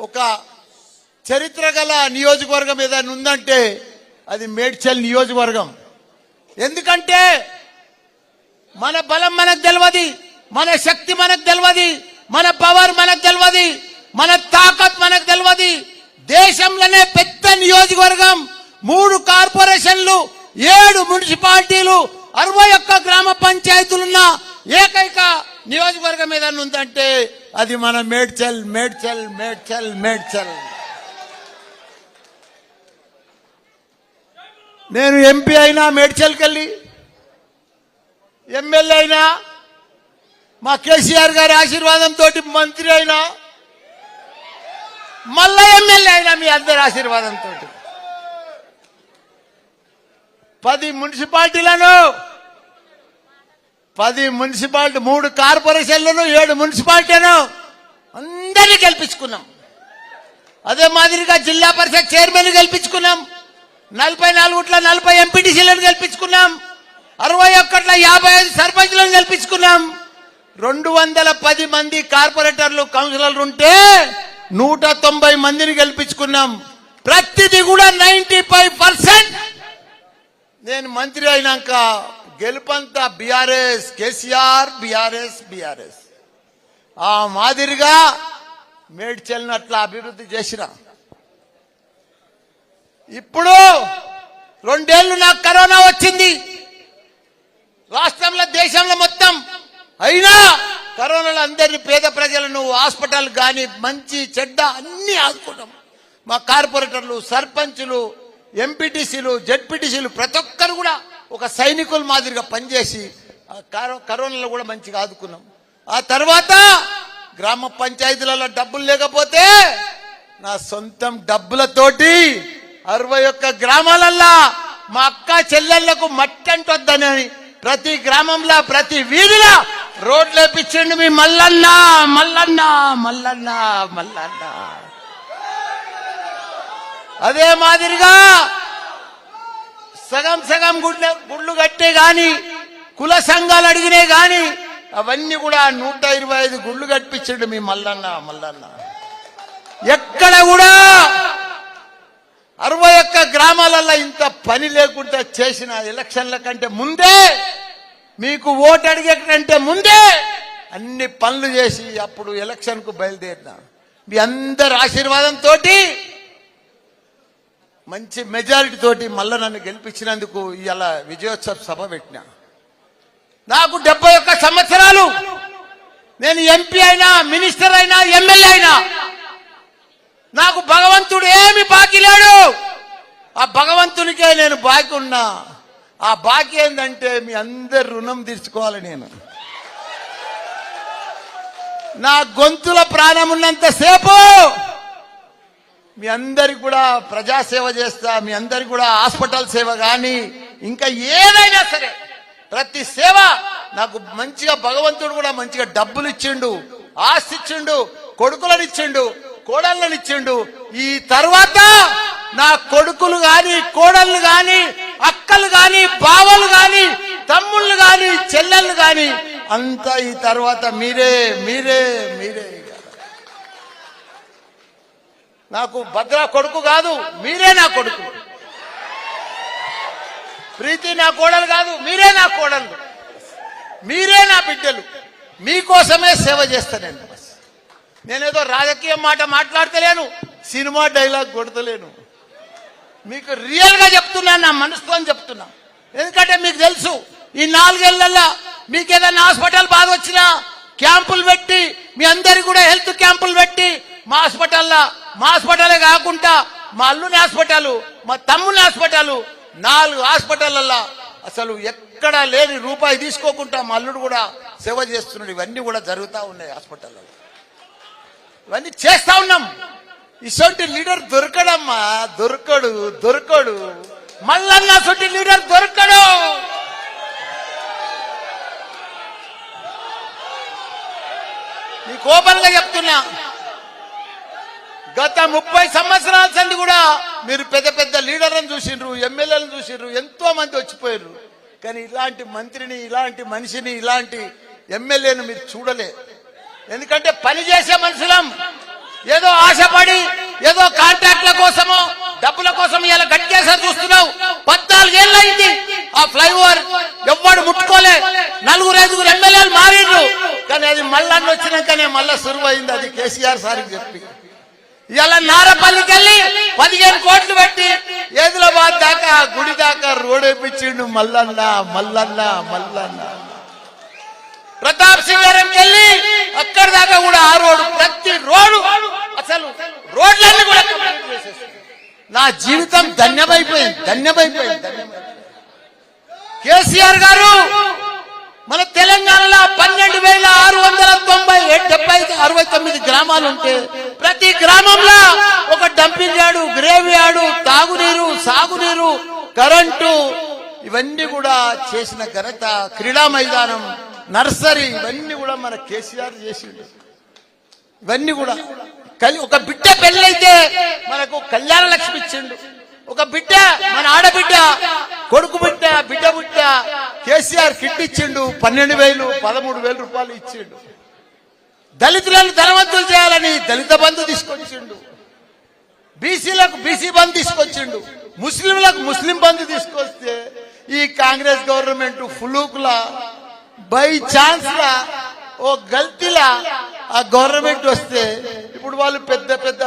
ఒక చరిత్ర గల నియోజకవర్గం ఏదైనా ఉందంటే అది మేడ్చల్ నియోజకవర్గం. ఎందుకంటే మన బలం మనకు తెలియదు మన శక్తి మనకు తెలియదు మన పవర్ మనకు తెలియదు మన తాకత్ మనకు తెలియదు దేశంలోనే పెద్ద నియోజకవర్గం మూడు కార్పొరేషన్లు ఏడు మున్సిపాలిటీలు అరవై ఒక్క గ్రామ పంచాయతీలున్న ఏకైక నియోజకవర్గం ఏదైనా ఉందంటే అది మన మేడ్చల్ మేడ్చల్ మేడ్చల్ మేడ్చల్. నేను ఎంపీ అయినా మేడ్చల్కి వెళ్ళి ఎమ్మెల్యే అయినా మా కేసీఆర్ గారి ఆశీర్వాదంతో మంత్రి అయినా మళ్ళా ఎమ్మెల్యే అయినా మీ అందరి ఆశీర్వాదంతో పది మున్సిపాలిటీలను పది మున్సిపాలిటీ మూడు కార్పొరేషన్లను ఏడు మున్సిపాలిటీను అందరినీ గెలిపించుకున్నాం. అదే మాదిరిగా జిల్లా పరిషత్ చైర్మన్ గెలిపించుకున్నాం. నలభై నాలుగుట్ల నలభై ఎంపీటీసీలను గెలిపించుకున్నాం. అరవై ఒక్కట్ల యాభై ఐదు సర్పంచ్లను గెలిపించుకున్నాం. రెండు వందల పది మంది కార్పొరేటర్లు కౌన్సిలర్లు ఉంటే నూట తొంభై మందిని గెలిపించుకున్నాం. ప్రతిదీ కూడా నైన్టీ ఫైవ్ పర్సెంట్. నేను మంత్రి అయినాక గెలుపంతా బీఆర్ఎస్ కేసీఆర్ బీఆర్ఎస్ బీఆర్ఎస్. ఆ మాదిరిగా మేడ్చల్ని అట్లా అభివృద్ధి చేసిన. ఇప్పుడు రెండేళ్ళు నాకు కరోనా వచ్చింది. రాష్ట్రంలో దేశంలో మొత్తం అయినా కరోనాలో అందరినీ పేద ప్రజలను హాస్పిటల్ కానీ మంచి చెడ్డ అన్ని ఆదుకున్నాం. మా కార్పొరేటర్లు సర్పంచులు ఎంపీటీసీలు జెడ్పీటీసీలు ప్రతి ఒక్కరు కూడా ఒక సైనికుల మాదిరిగా పనిచేసి ఆ కరో- కరోనాలో కూడా మంచిగా ఆదుకున్నాం. ఆ తర్వాత గ్రామ పంచాయతీలలో డబ్బులు లేకపోతే నా సొంతం డబ్బులతోటి అరవై ఒక్క గ్రామాలల్లా మా అక్క చెల్లెళ్ళకు మట్టంటొద్దని ప్రతి గ్రామంలో ప్రతి వీధిలో రోడ్లు వేపించండి మీ మల్లన్న మల్లన్న మల్లన్న మల్లన్న. అదే మాదిరిగా సగం సగం గుడ్లు గుళ్ళు కట్టే గాని కుల సంఘాలు అడిగినే గాని అవన్నీ కూడా నూట ఇరవై ఐదు గుళ్ళు కట్టించండి మీ మల్లన్న మల్లన్న. ఎక్కడ కూడా అరవై ఒక్క గ్రామాలలో ఇంత పని లేకుండా చేసిన ఎలక్షన్ల కంటే ముందే మీకు ఓటు అడిగే కంటే ముందే అన్ని పనులు చేసి అప్పుడు ఎలక్షన్కు బయలుదేరిన. మీ అందరి ఆశీర్వాదంతో మంచి మెజారిటీ తోటి మళ్ళీ నన్ను గెలిపించినందుకు ఇవాళ విజయోత్సవ సభ పెట్టిన. నాకు డెబ్బై ఒక్క సంవత్సరాలు. నేను ఎంపీ అయినా మినిస్టర్ అయినా ఎమ్మెల్యే అయినా. నాకు భగవంతుడు ఏమి బాకీ లేడు. ఆ భగవంతునికే నేను బాకీ ఉన్నా. ఆ బాకీ ఏంటంటే మీ అందరి రుణం తీర్చుకోవాలి నేను. నా గొంతుల ప్రాణం ఉన్నంతసేపు మీ అందరికి కూడా ప్రజాసేవ చేస్తా మీ అందరికి కూడా హాస్పిటల్ సేవ కానీ ఇంకా ఏదైనా సరే ప్రతి సేవ నాకు మంచిగా భగవంతుడు కూడా మంచిగా డబ్బులు ఇచ్చిండు ఆస్తి ఇచ్చిండు కొడుకులను ఇచ్చిండు కోడళ్ళని ఇచ్చిండు ఈ తర్వాత నా కొడుకులు గాని కోడళ్ళు గాని అక్కలు గాని బావలు గాని తమ్ముళ్ళు గాని చెల్లెళ్ళు గాని అంతా ఈ తర్వాత మీరే మీరే మీరే ఇక. నాకు భద్ర కొడుకు కాదు మీరే నా కొడుకు. ప్రీతి నా కోడలు కాదు మీరే నా కోడలు. మీరే నా బిడ్డలు. మీకోసమే సేవ చేస్తానండి బస్ నేనేదో రాజకీయ మాట మాట్లాడతలేను సినిమా డైలాగ్ కొడతలేను. మీకు రియల్గా చెప్తున్నాను నా మనసుతో చెప్తున్నా. ఎందుకంటే మీకు తెలుసు ఈ నాలుగేళ్ళలో మీకు ఏదైనా హాస్పిటల్ బాధ వచ్చినా క్యాంపులు పెట్టి మీ అందరికి కూడా హెల్త్ క్యాంపులు పెట్టి మా హాస్పిటల్లో మా హాస్పిటలే కాకుండా మా అల్లుని హాస్పిటల్ మా తమ్ముని హాస్పిటల్ నాలుగు హాస్పిటల్లో అసలు ఎక్కడా లేని రూపాయి తీసుకోకుండా మా అల్లుడు కూడా సేవ చేస్తున్నాడు. ఇవన్నీ కూడా జరుగుతూ ఉన్నాయి హాస్పిటల్లో. ఇవన్నీ చేస్తా ఉన్నాం. ఇసొంటి లీడర్ దొరకడమ్మా. దొరకడు దొరకడు. మల్లన్న సొంటి లీడర్ దొరకడు. నీ కోపంగా చెప్తున్నా. గత ముప్పై సంవత్సరాల సంది కూడా మీరు పెద్ద పెద్ద లీడర్లను చూసిండ్రు ఎమ్మెల్యేలను చూసిండ్రు ఎంతో మంది వచ్చిపోయారు కానీ ఇలాంటి మంత్రిని ఇలాంటి మనిషిని ఇలాంటి ఎమ్మెల్యేను మీరు చూడలే. ఎందుకంటే పని చేసే మనుషులం. ఏదో ఆశపడి ఏదో కాంట్రాక్ట్ల కోసమో డబ్బుల కోసం ఇలా గట్కేసారి చూస్తున్నావు. పద్నాలుగేళ్ళు అయింది. ఆ ఫ్లైఓవర్ ఎవ్వడు ముట్టుకోలే. నలుగురు ఐదుగురు ఎమ్మెల్యేలు మారిండ్రు. కానీ అది మళ్ళీ వచ్చినాకనే మళ్ళా అయింది అది కేసీఆర్ సార్కి చెప్పి. ఇలా నారపల్లికి వెళ్ళి పదిహేను కోట్లు పెట్టి ఏదిలాబాద్ దాకా గుడి దాకా రోడ్ వేపించిండు మల్లన్న మల్లన్న మల్లన్న. ప్రతాప్ సింగారంకి వెళ్ళి అక్కడి దాకా కూడా ఆ రోడ్డు ప్రతి రోడ్డు అసలు రోడ్లన్నీ కూడా నా జీవితం ధన్యమైపోయింది ధన్యమైపోయింది. కేసీఆర్ గారు మన తెలంగాణలో పన్నెండు వేల ఆరు వందల తొంభై గ్రామాలు ఉంటే ప్రతి గ్రామంలో ఒక డంపింగ్ యార్డు గ్రేవ్ యార్డు తాగునీరు సాగునీరు కరెంటు ఇవన్నీ కూడా చేసిన ఘనత క్రీడా మైదానం నర్సరీ ఇవన్నీ కూడా మన కేసీఆర్ చేసిండు. ఇవన్నీ కూడా. కలి ఒక బిడ్డ పెళ్ళైతే మనకు కళ్యాణ లక్ష్మి ఇచ్చిండు. ఒక బిడ్డ మన ఆడబిడ్డ కొడుకు బిడ్డ బిడ్డ బిడ్డ కేసీఆర్ కిట్ ఇచ్చిండు పన్నెండు వేలు పదమూడు వేల రూపాయలు ఇచ్చిండు. దళితులను ధనవంతులు చేయాలని దళిత బంధు తీసుకొచ్చిండు. బీసీలకు బీసీ బంధు తీసుకొచ్చిండు. ముస్లింలకు ముస్లిం బంధు తీసుకొస్తే ఈ కాంగ్రెస్ గవర్నమెంట్ ఫులూకులా బై ఛాన్స్ లా ఓ గల్తీలా ఆ గవర్నమెంట్ వస్తే ఇప్పుడు వాళ్ళు పెద్ద పెద్ద